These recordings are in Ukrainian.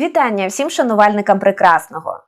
Вітання всім шанувальникам прекрасного.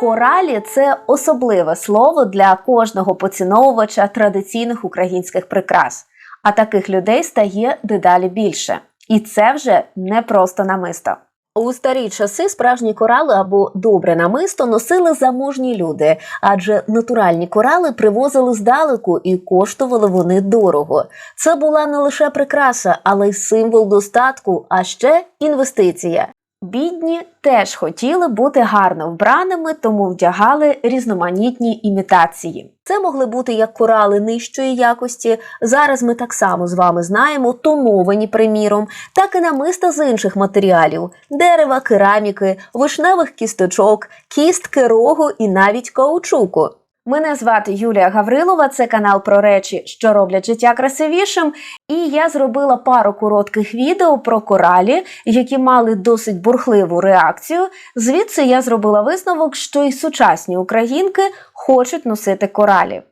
Коралі це особливе слово для кожного поціновувача традиційних українських прикрас, а таких людей стає дедалі більше. І це вже не просто намисто. У старі часи справжні корали або добре намисто носили заможні люди, адже натуральні корали привозили здалеку і коштували вони дорого. Це була не лише прикраса, але й символ достатку, а ще інвестиція. Бідні теж хотіли бути гарно вбраними, тому вдягали різноманітні імітації. Це могли бути як корали нижчої якості. Зараз ми так само з вами знаємо, тоновані, приміром, так і намиста з інших матеріалів: дерева, кераміки, вишневих кісточок, кістки, рогу і навіть каучуку. Мене звати Юлія Гаврилова, це канал про речі, що роблять життя красивішим. І я зробила пару коротких відео про коралі, які мали досить бурхливу реакцію. Звідси я зробила висновок, що і сучасні українки хочуть носити коралі.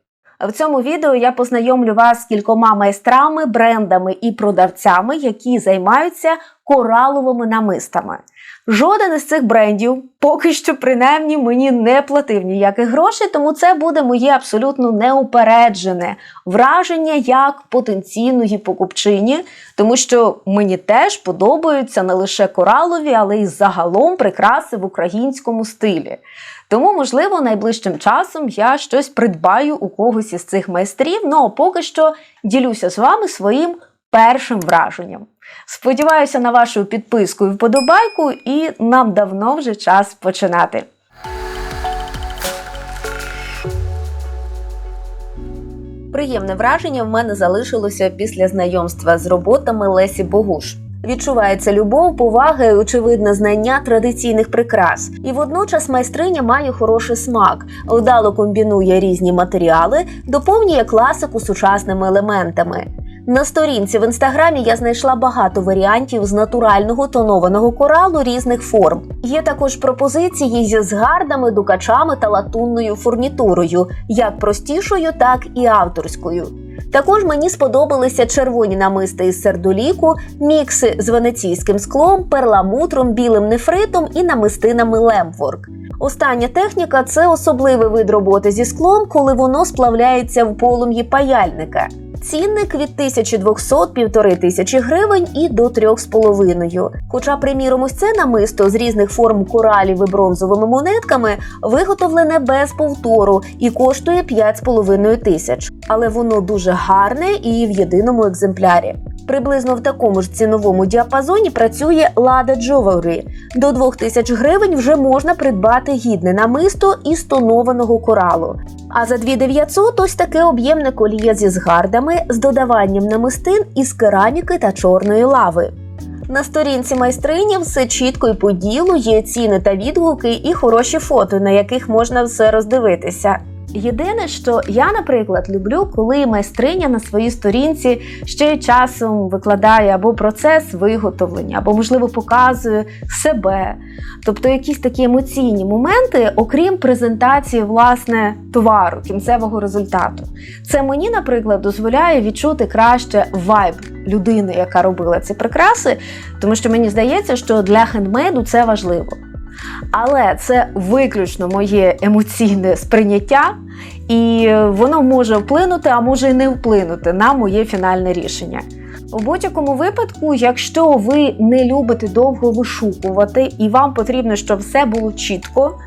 В цьому відео я познайомлю вас з кількома майстрами, брендами і продавцями, які займаються кораловими намистами. Жоден із цих брендів поки що, принаймні, мені не платив ніяких грошей, тому це буде моє абсолютно неупереджене враження як потенційної покупчині, тому що мені теж подобаються не лише коралові, але й загалом прикраси в українському стилі. Тому, можливо, найближчим часом я щось придбаю у когось із цих майстрів. Ну а поки що ділюся з вами своїм першим враженням. Сподіваюся на вашу підписку і вподобайку, і нам давно вже час починати. Приємне враження в мене залишилося після знайомства з роботами Лесі Богуш. Відчувається любов, повага і очевидне знання традиційних прикрас. І водночас майстриня має хороший смак, вдало комбінує різні матеріали, доповнює класику сучасними елементами. На сторінці в інстаграмі я знайшла багато варіантів з натурального тонованого коралу різних форм. Є також пропозиції зі згардами, дукачами та латунною фурнітурою, як простішою, так і авторською. Також мені сподобалися червоні намисти із сердоліку, мікси з венеційським склом, перламутром, білим нефритом і намистинами лемворк. Остання техніка це особливий вид роботи зі склом, коли воно сплавляється в полум'ї паяльника. Цінник від 1200 тисячі гривень і до 3,5. Хоча, приміром, ось це намисто з різних форм коралів і бронзовими монетками виготовлене без повтору і коштує 5,5 тисяч. Але воно дуже гарне і в єдиному екземплярі. Приблизно в такому ж ціновому діапазоні працює Lada Jewelry. До 2000 гривень вже можна придбати гідне намисто із тонованого коралу. А за 2900 ось таке об'ємне коліє зі згардами з додаванням намистин із кераміки та чорної лави. На сторінці майстрині все чітко і по ділу, є ціни та відгуки і хороші фото, на яких можна все роздивитися. Єдине, що я, наприклад, люблю, коли майстриня на своїй сторінці ще часом викладає або процес виготовлення, або, можливо, показує себе. Тобто якісь такі емоційні моменти, окрім презентації власне товару, кінцевого результату. Це мені, наприклад, дозволяє відчути краще вайб людини, яка робила ці прикраси, тому що мені здається, що для хендмейду це важливо. Але це виключно моє емоційне сприйняття, і воно може вплинути, а може і не вплинути на моє фінальне рішення. У будь-якому випадку, якщо ви не любите довго вишукувати і вам потрібно, щоб все було чітко,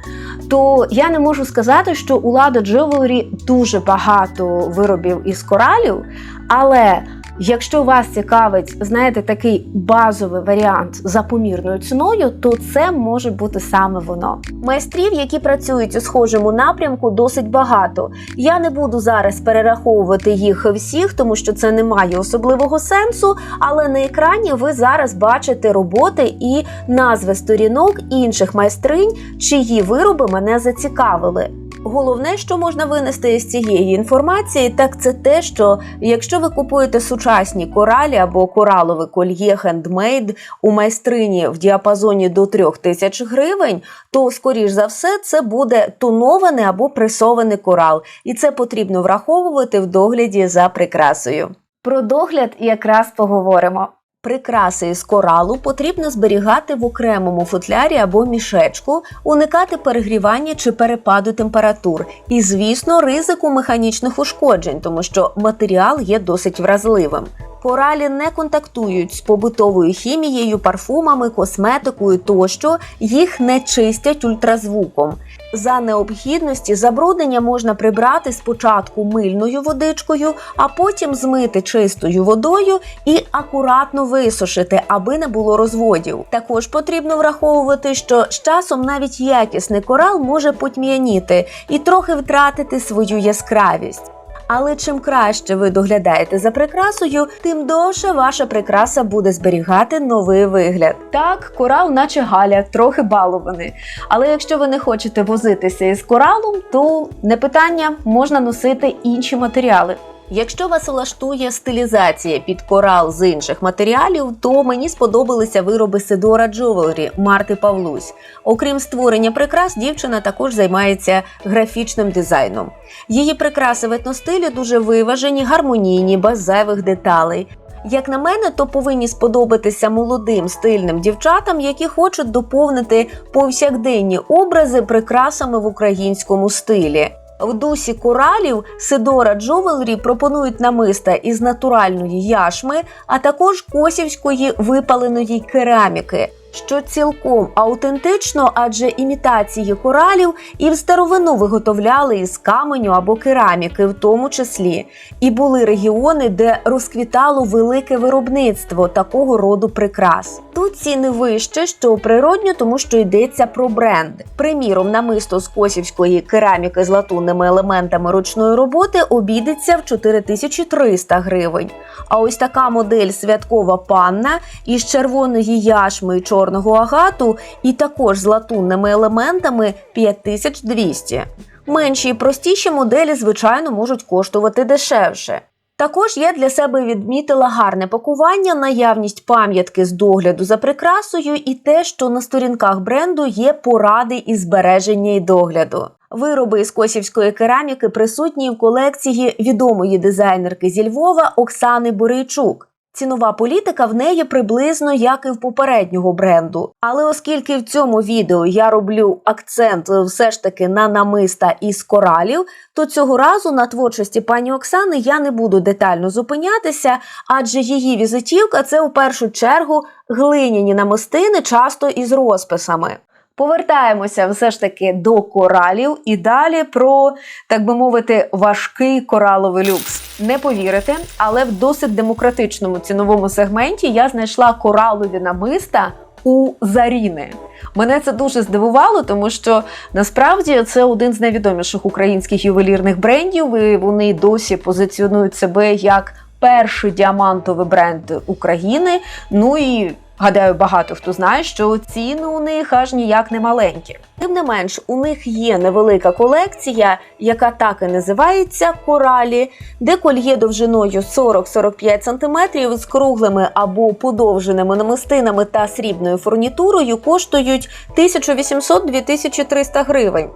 то я не можу сказати, що у Lada Jewelry дуже багато виробів із коралів, але Якщо вас цікавить, знаєте, такий базовий варіант за помірною ціною, то це може бути саме воно. Майстрів, які працюють у схожому напрямку, досить багато. Я не буду зараз перераховувати їх всіх, тому що це не має особливого сенсу. Але на екрані ви зараз бачите роботи і назви сторінок інших майстринь, чиї вироби мене зацікавили. Головне, що можна винести з цієї інформації, так це те, що якщо ви купуєте сучасні коралі або коралове кольє хендмейд у майстрині в діапазоні до 3 тисяч гривень, то скоріш за все це буде тонований або пресований корал, і це потрібно враховувати в догляді за прикрасою. Про догляд якраз поговоримо. Прикраси із коралу потрібно зберігати в окремому футлярі або мішечку, уникати перегрівання чи перепаду температур, і, звісно, ризику механічних ушкоджень, тому що матеріал є досить вразливим. Коралі не контактують з побутовою хімією, парфумами, косметикою тощо, їх не чистять ультразвуком. За необхідності забруднення можна прибрати спочатку мильною водичкою, а потім змити чистою водою і акуратно висушити, аби не було розводів. Також потрібно враховувати, що з часом навіть якісний корал може потьмяніти і трохи втратити свою яскравість. Але чим краще ви доглядаєте за прикрасою, тим довше ваша прикраса буде зберігати новий вигляд. Так, корал, наче галя, трохи балований. Але якщо ви не хочете возитися із коралом, то не питання можна носити інші матеріали. Якщо вас влаштує стилізація під корал з інших матеріалів, то мені сподобалися вироби Сидора Джовелрі Марти Павлусь. Окрім створення прикрас, дівчина також займається графічним дизайном. Її прикраси в етностилі дуже виважені, гармонійні, без зайвих деталей. Як на мене, то повинні сподобатися молодим стильним дівчатам, які хочуть доповнити повсякденні образи прикрасами в українському стилі. В дусі коралів Сидора Джовелрі пропонують намиста із натуральної яшми, а також косівської випаленої кераміки, що цілком аутентично, адже імітації коралів і в старовину виготовляли із каменю або кераміки, в тому числі. І були регіони, де розквітало велике виробництво такого роду прикрас. Тут ціни вище, що природньо, тому що йдеться про бренд. Приміром, намисто з косівської кераміки з латунними елементами ручної роботи обійдеться в 4300 гривень. А ось така модель святкова панна із червоної яшми і чорного агату, і також з латунними елементами 5200. Менші і простіші моделі, звичайно, можуть коштувати дешевше. Також я для себе відмітила гарне пакування, наявність пам'ятки з догляду за прикрасою і те, що на сторінках бренду є поради із збереження і догляду. Вироби із косівської кераміки присутні в колекції відомої дизайнерки зі Львова Оксани Борейчук. Цінова політика в неї приблизно як і в попереднього бренду. Але оскільки в цьому відео я роблю акцент все ж таки на намиста із коралів, то цього разу на творчості пані Оксани я не буду детально зупинятися, адже її візитівка це у першу чергу глиняні намистини, часто із розписами. Повертаємося все ж таки до коралів і далі про, так би мовити, важкий кораловий люкс. Не повірите, але в досить демократичному ціновому сегменті я знайшла коралові намиста у Заріни. Мене це дуже здивувало, тому що насправді це один з найвідоміших українських ювелірних брендів. і Вони досі позиціонують себе як перший діамантовий бренд України. Ну і Гадаю, багато хто знає, що ціни у них аж ніяк не маленькі. Тим не менш, у них є невелика колекція, яка так і називається коралі, де кольє довжиною 40-45 см з круглими або подовженими намистинами та срібною фурнітурою коштують 1800-2300 гривень.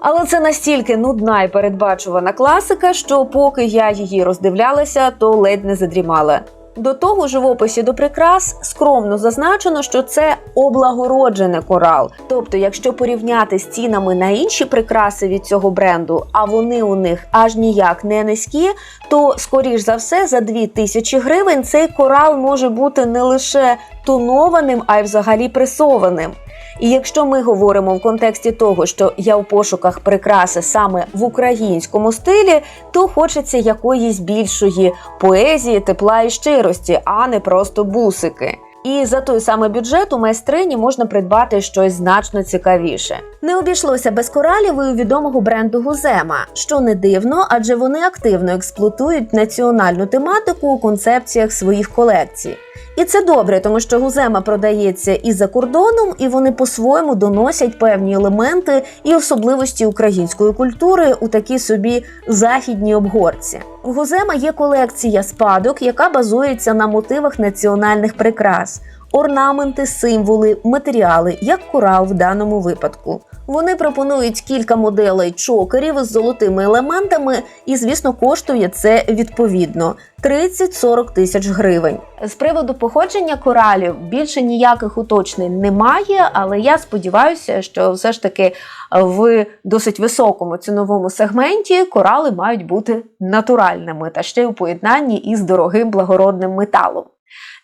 Але це настільки нудна і передбачувана класика, що поки я її роздивлялася, то ледь не задрімала. До того ж, в описі до прикрас скромно зазначено, що це облагороджений корал. Тобто, якщо порівняти з цінами на інші прикраси від цього бренду, а вони у них аж ніяк не низькі, то скоріш за все за 2000 гривень цей корал може бути не лише тонованим, а й взагалі пресованим. І якщо ми говоримо в контексті того, що я в пошуках прикраси саме в українському стилі, то хочеться якоїсь більшої поезії, тепла і щирості, а не просто бусики. І за той самий бюджет у майстрині можна придбати щось значно цікавіше. Не обійшлося без коралів і у відомого бренду Гузема, що не дивно, адже вони активно експлуатують національну тематику у концепціях своїх колекцій. І це добре, тому що гузема продається і за кордоном, і вони по-своєму доносять певні елементи і особливості української культури у такі собі західні обгорці. У гузема є колекція спадок, яка базується на мотивах національних прикрас. Орнаменти, символи, матеріали, як корал в даному випадку. Вони пропонують кілька моделей чокерів з золотими елементами, і, звісно, коштує це відповідно 30-40 тисяч гривень. З приводу походження коралів більше ніяких уточнень немає, але я сподіваюся, що все ж таки в досить високому ціновому сегменті корали мають бути натуральними та ще й у поєднанні із дорогим благородним металом.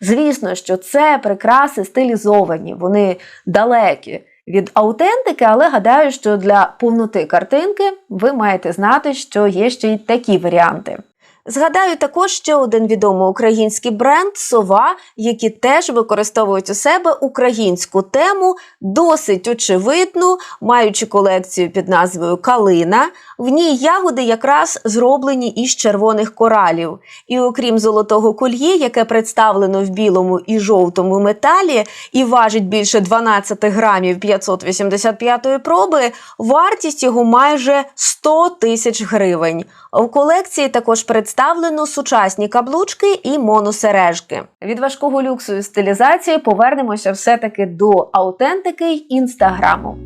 Звісно, що це прикраси стилізовані, вони далекі від аутентики, але гадаю, що для повноти картинки ви маєте знати, що є ще й такі варіанти. Згадаю також ще один відомий український бренд Сова, які теж використовують у себе українську тему, досить очевидну, маючи колекцію під назвою Калина. В ній ягоди якраз зроблені із червоних коралів. І окрім золотого кольє, яке представлено в білому і жовтому металі, і важить більше 12 грамів 585 проби, вартість його майже 100 тисяч гривень. В колекції також представлено сучасні каблучки і моносережки. Від важкого люксу і стилізації повернемося все-таки до аутентики й інстаграму.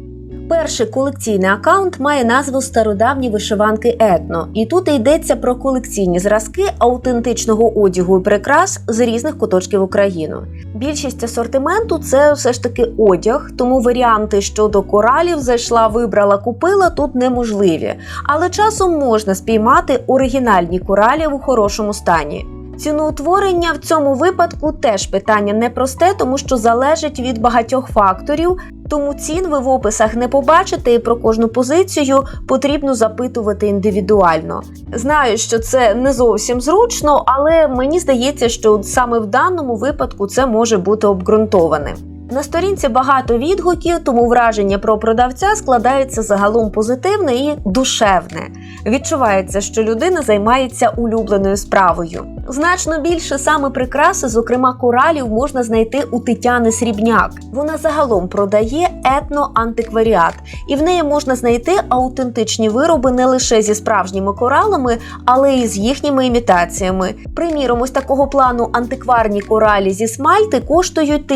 Перший колекційний аккаунт має назву Стародавні вишиванки етно, і тут йдеться про колекційні зразки аутентичного одягу і прикрас з різних куточків України. Більшість асортименту це все ж таки одяг, тому варіанти щодо коралів зайшла, вибрала, купила тут неможливі. Але часом можна спіймати оригінальні коралі у хорошому стані. Ціноутворення в цьому випадку теж питання непросте, тому що залежить від багатьох факторів. Тому цін ви в описах не побачите, і про кожну позицію потрібно запитувати індивідуально. Знаю, що це не зовсім зручно, але мені здається, що саме в даному випадку це може бути обґрунтованим. На сторінці багато відгуків, тому враження про продавця складається загалом позитивне і душевне. Відчувається, що людина займається улюбленою справою. Значно більше саме прикраси, зокрема коралів, можна знайти у Тетяни Срібняк. Вона загалом продає етноантикваріат, і в неї можна знайти аутентичні вироби не лише зі справжніми коралами, але й з їхніми імітаціями. Приміром, ось такого плану антикварні коралі зі смальти коштують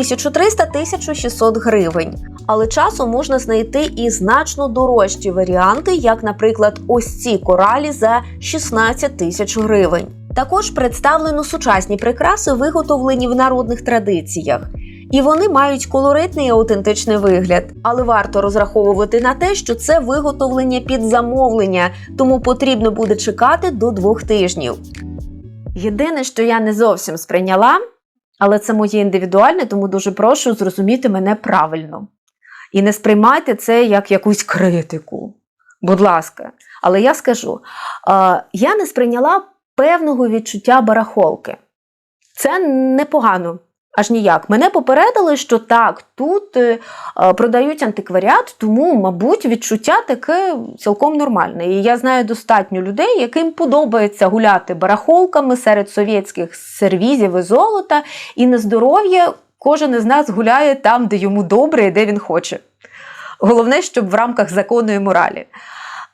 1300-1600 гривень. Але часом можна знайти і значно дорожчі варіанти, як, наприклад, ось ці коралі за 16 тисяч гривень. Також представлено сучасні прикраси, виготовлені в народних традиціях. І вони мають колоритний і аутентичний вигляд, але варто розраховувати на те, що це виготовлення під замовлення, тому потрібно буде чекати до двох тижнів. Єдине, що я не зовсім сприйняла, але це моє індивідуальне, тому дуже прошу зрозуміти мене правильно. І не сприймайте це як якусь критику. Будь ласка, але я скажу: я не сприйняла певного відчуття барахолки. Це непогано. Аж ніяк. Мене попередили, що так, тут е, продають антикваріат, тому, мабуть, відчуття таке цілком нормальне. І я знаю достатньо людей, яким подобається гуляти барахолками серед совєтських сервізів і золота, і на здоров'я кожен із нас гуляє там, де йому добре і де він хоче. Головне, щоб в рамках закону і моралі.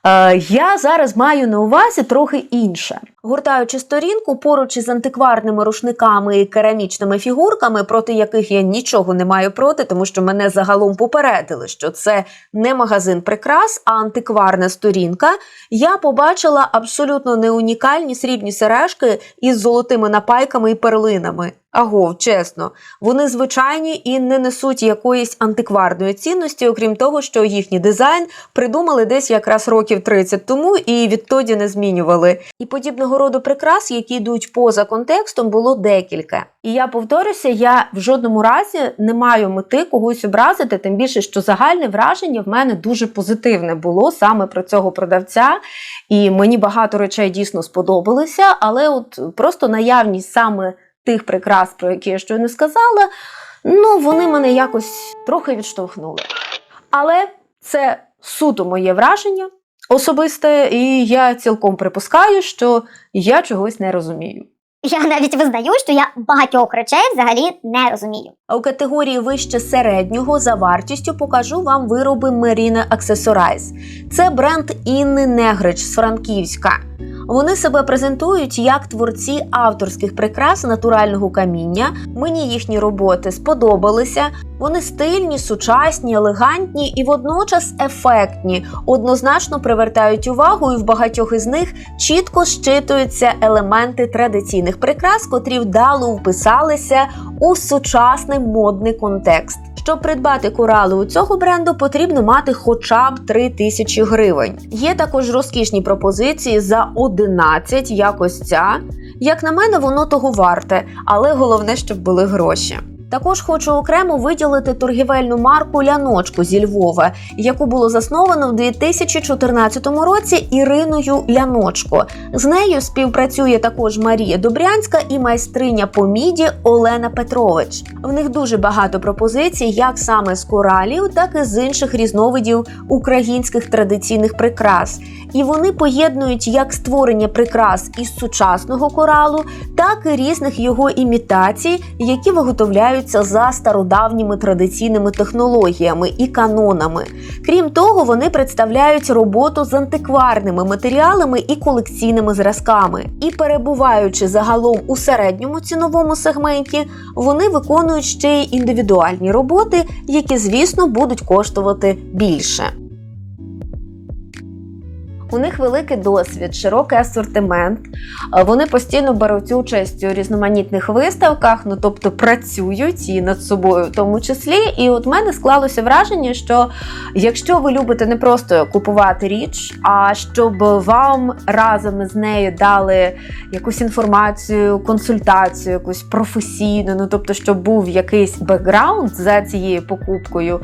Е, Я зараз маю на увазі трохи інше. Гуртаючи сторінку поруч із антикварними рушниками і керамічними фігурками, проти яких я нічого не маю проти, тому що мене загалом попередили, що це не магазин прикрас, а антикварна сторінка. Я побачила абсолютно не унікальні срібні сережки із золотими напайками і перлинами. Агов, чесно, вони звичайні і не несуть якоїсь антикварної цінності, окрім того, що їхній дизайн придумали десь якраз років 30 тому і відтоді не змінювали. І подібного роду прикрас, які йдуть поза контекстом, було декілька. І я повторюся, я в жодному разі не маю мети когось образити, тим більше, що загальне враження в мене дуже позитивне було саме про цього продавця. І мені багато речей дійсно сподобалися, але от просто наявність саме тих прикрас, про які я щойно сказала, ну вони мене якось трохи відштовхнули. Але це суто моє враження особисте, і я цілком припускаю, що я чогось не розумію. Я навіть визнаю, що я багатьох речей взагалі не розумію. А у категорії вище середнього за вартістю покажу вам вироби Marina Accessorize. Це бренд Інни Негрич з Франківська. Вони себе презентують як творці авторських прикрас натурального каміння. Мені їхні роботи сподобалися. Вони стильні, сучасні, елегантні і водночас ефектні, однозначно привертають увагу, і в багатьох із них чітко щитуються елементи традиційних прикрас, котрі вдало вписалися у сучасний модний контекст. Щоб придбати корали у цього бренду, потрібно мати хоча б 3 тисячі гривень. Є також розкішні пропозиції за 11, як ось ця. Як на мене, воно того варте, але головне, щоб були гроші. Також хочу окремо виділити торгівельну марку Ляночку зі Львова, яку було засновано в 2014 році Іриною Ляночко. З нею співпрацює також Марія Добрянська і майстриня по міді Олена Петрович. В них дуже багато пропозицій, як саме з коралів, так і з інших різновидів українських традиційних прикрас. І вони поєднують як створення прикрас із сучасного коралу, так і різних його імітацій, які виготовляються за стародавніми традиційними технологіями і канонами. Крім того, вони представляють роботу з антикварними матеріалами і колекційними зразками. І перебуваючи загалом у середньому ціновому сегменті, вони виконують ще й індивідуальні роботи, які, звісно, будуть коштувати більше. У них великий досвід, широкий асортимент. Е, Вони постійно беруть участь у різноманітних виставках, ну тобто працюють і над собою в тому числі. І от мене склалося враження, що якщо ви любите не просто купувати річ, а щоб вам разом із нею дали якусь інформацію, консультацію, якусь професійну, ну тобто, щоб був якийсь бекграунд за цією покупкою,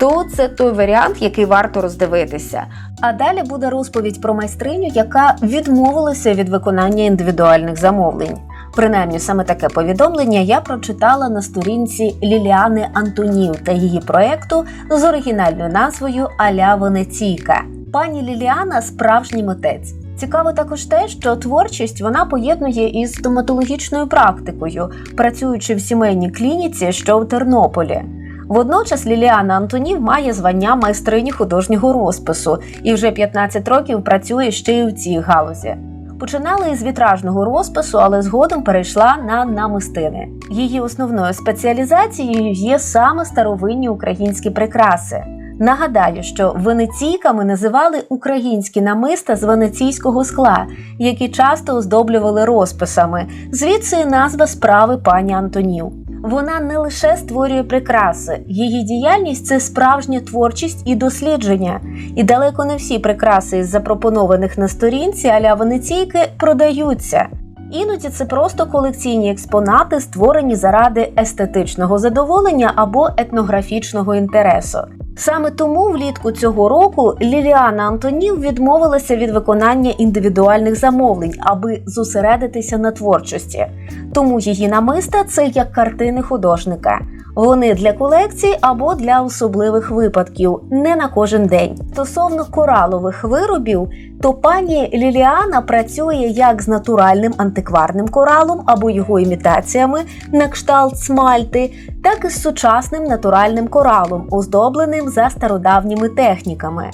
то це той варіант, який варто роздивитися. А далі буде розповідь про майстриню, яка відмовилася від виконання індивідуальних замовлень. Принаймні, саме таке повідомлення я прочитала на сторінці Ліліани Антонів та її проекту з оригінальною назвою Аля Венеційка. Пані Ліліана справжній митець. Цікаво також те, що творчість вона поєднує із стоматологічною практикою, працюючи в сімейній клініці, що в Тернополі. Водночас Ліліана Антонів має звання майстрині художнього розпису і вже 15 років працює ще й у цій галузі. Починала із вітражного розпису, але згодом перейшла на намистини. Її основною спеціалізацією є саме старовинні українські прикраси. Нагадаю, що венеційками називали українські намиста з венеційського скла, які часто оздоблювали розписами. Звідси і назва справи пані Антонів. Вона не лише створює прикраси, її діяльність це справжня творчість і дослідження. І далеко не всі прикраси із запропонованих на сторінці аля венеційки продаються. Іноді це просто колекційні експонати, створені заради естетичного задоволення або етнографічного інтересу. Саме тому влітку цього року Ліліана Антонів відмовилася від виконання індивідуальних замовлень, аби зосередитися на творчості. Тому її намиста це як картини художника. Вони для колекції або для особливих випадків, не на кожен день. Стосовно коралових виробів, то пані Ліліана працює як з натуральним антикварним коралом або його імітаціями на кшталт смальти, так і з сучасним натуральним коралом, оздобленим за стародавніми техніками.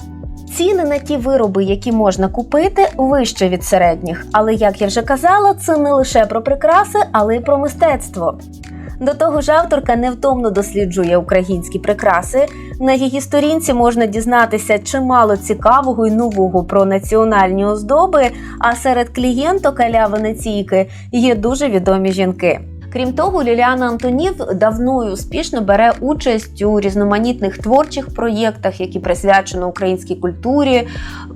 Ціни на ті вироби, які можна купити, вище від середніх. Але як я вже казала, це не лише про прикраси, але й про мистецтво. До того ж, авторка невтомно досліджує українські прикраси. На її сторінці можна дізнатися чимало цікавого і нового про національні оздоби. А серед клієнток аля Венеційки є дуже відомі жінки. Крім того, Ліліана Антонів давно і успішно бере участь у різноманітних творчих проєктах, які присвячені українській культурі,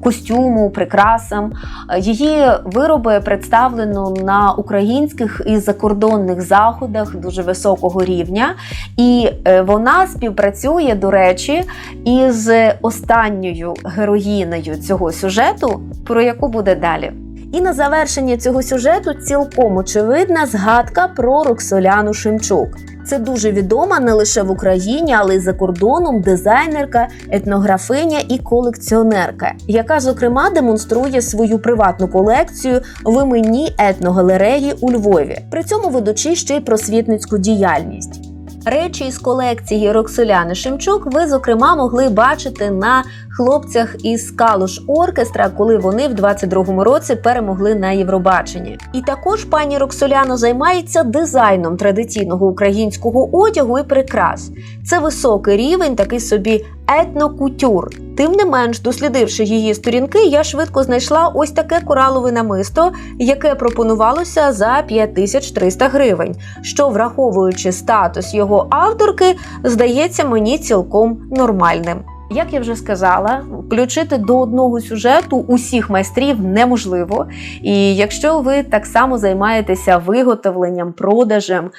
костюму, прикрасам. Її вироби представлено на українських і закордонних заходах дуже високого рівня, і е, вона співпрацює, до речі, із останньою героїнею цього сюжету, про яку буде далі. І на завершення цього сюжету цілком очевидна згадка про Роксоляну Шемчук. Це дуже відома не лише в Україні, але й за кордоном дизайнерка, етнографиня і колекціонерка, яка зокрема демонструє свою приватну колекцію в іменній етногалереї у Львові, при цьому ведучи ще й просвітницьку діяльність. Речі із колекції Роксоляни Шемчук ви, зокрема, могли бачити на хлопцях із Калуш Оркестра, коли вони в 22-му році перемогли на Євробаченні. І також пані Роксоляна займається дизайном традиційного українського одягу і прикрас. Це високий рівень, такий собі етнокутюр. Тим не менш, дослідивши її сторінки, я швидко знайшла ось таке коралове намисто, яке пропонувалося за 5300 гривень, що, враховуючи статус його авторки, здається мені цілком нормальним. Як я вже сказала, включити до одного сюжету усіх майстрів неможливо. І якщо ви так само займаєтеся виготовленням, продажем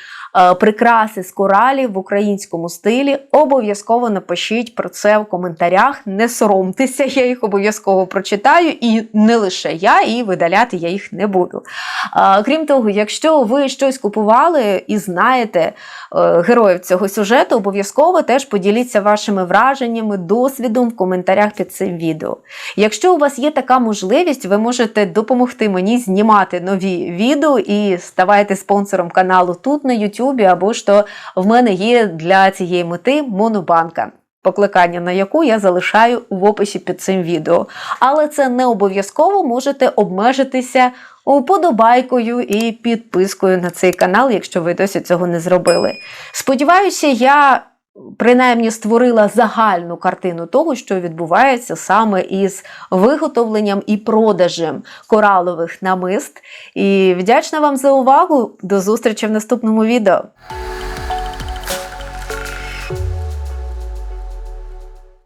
прикраси з коралів в українському стилі, обов'язково напишіть про це в коментарях. Не соромтеся, я їх обов'язково прочитаю, і не лише я, і видаляти я їх не буду. Е, Крім того, якщо ви щось купували і знаєте е, героїв цього сюжету, обов'язково теж поділіться вашими враженнями, досвідом в коментарях під цим відео. Якщо у вас є така можливість, ви можете допомогти мені знімати нові відео і ставайте спонсором каналу тут на Ютубі, або то в мене є для цієї мети монобанка. Покликання на яку я залишаю в описі під цим відео. Але це не обов'язково можете обмежитися уподобайкою і підпискою на цей канал, якщо ви досі цього не зробили. Сподіваюся, я принаймні створила загальну картину того, що відбувається саме із виготовленням і продажем коралових намист. І вдячна вам за увагу. До зустрічі в наступному відео.